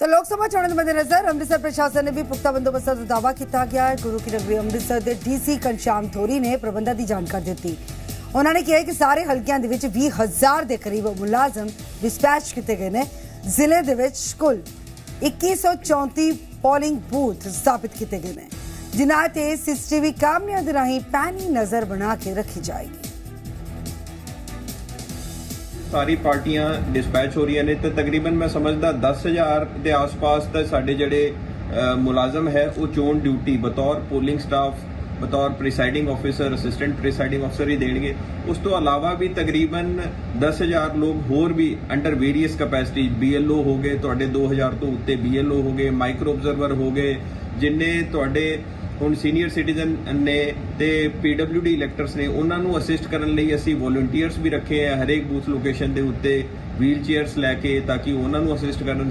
ਤਾਂ ਲੋਕ ਸਭਾ ਚੋਣਾਂ ਦੇ ਮੱਦੇਨਜ਼ਰ ਅੰਮ੍ਰਿਤਸਰ ਪ੍ਰਸ਼ਾਸਨ ਨੇ ਵੀ ਪੁਖਤਾ ਬੰਦੋਬਸਤ ਦਾ ਦਾਅਵਾ ਕੀਤਾ ਗਿਆ ਹੈ। ਗੁਰੂ ਕੀ ਨਗਰੀ ਅੰਮ੍ਰਿਤਸਰ ਦੇ ਡੀਸੀ ਘਨਸ਼ਾਮ ਥੋਰੀ ਨੇ ਪ੍ਰਬੰਧਾਂ ਦੀ ਜਾਣਕਾਰੀ ਦਿੱਤੀ। ਉਹਨਾਂ ਨੇ ਕਿਹਾ ਕਿ ਸਾਰੇ ਹਲਕਿਆਂ ਦੇ ਵਿੱਚ 20000 ਦੇ ਕਰੀਬ ਮੁਲਾਜ਼ਮ ਡਿਸਪੈਚ ਕੀਤੇ ਗਏ ਨੇ। ਜ਼ਿਲ੍ਹੇ ਦੇ ਵਿੱਚ ਕੁੱਲ 2134 ਪੋਲਿੰਗ ਬੂਥ ਸਥਾਪਿਤ ਕੀਤੇ ਗਏ ਨੇ। ਜਿਨ੍ਹਾਂ ਤੇ ਸੀਸੀਟੀਵੀ ਕੈਮਰਿਆਂ ਦੇ ਰਾਹੀਂ ਪੈਣੀ ਨਜ਼ਰ ਬਣਾ ਕੇ ਰੱਖੀ ਜਾਏਗੀ। ਸਾਰੀ ਪਾਰਟੀਆਂ ਡਿਸਪੈਚ ਹੋ ਰਹੀਆਂ ਨੇ ਤੇ ਤਕਰੀਬਨ ਮੈਂ ਸਮਝਦਾ 10000 ਦੇ ਆਸ-ਪਾਸ ਤਾਂ ਸਾਡੇ ਜਿਹੜੇ ਮੁਲਾਜ਼ਮ ਹੈ, ਉਹ ਚੋਣ ਡਿਊਟੀ ਬਤੌਰ ਪੋਲਿੰਗ ਸਟਾਫ, ਬਤੌਰ ਪ੍ਰੀਸਾਈਡਿੰਗ ਆਫੀਸਰ ਅਸਿਸਟੈਂਟ ਪ੍ਰੀਸਾਈਡਿੰਗ ਅਫਸਰ ਹੀ ਦੇਣਗੇ। ਉਸ ਤੋਂ ਇਲਾਵਾ ਵੀ ਤਕਰੀਬਨ 10000 ਲੋਕ ਹੋਰ ਵੀ ਅੰਡਰ ਵੇਰੀਅਸ ਕੈਪੈਸਿਟੀ BLO ਹੋ ਗਏ, ਤੁਹਾਡੇ 2000 ਤੋਂ ਉੱਤੇ BLO ਹੋ ਗਏ ਮਾਈਕਰੋ ਆਬਜ਼ਰਵਰ ਹੋ ਗਏ, ਜਿੰਨੇ ਤੁਹਾਡੇ ਹੁਣ ਸੀਨੀਅਰ ਸਿਟੀਜ਼ਨ ਨੇ ਤੇ PWD ਇਲੈਕਟਰਸ ਨੇ, ਉਹਨਾਂ ਨੂੰ ਅਸਿਸਟ ਕਰਨ ਲਈ ਅਸੀਂ ਵੋਲੰਟੀਅਰਸ ਵੀ ਰੱਖੇ ਆ ਹਰੇਕ ਬੂਥ ਲੋਕੇਸ਼ਨ ਦੇ ਉੱਤੇ ਵੀਲ ਚੇਅਰਸ ਲੈ ਕੇ, ਤਾਂ ਕਿ ਉਹਨਾਂ ਨੂੰ ਅਸਿਸਟ ਕਰਨ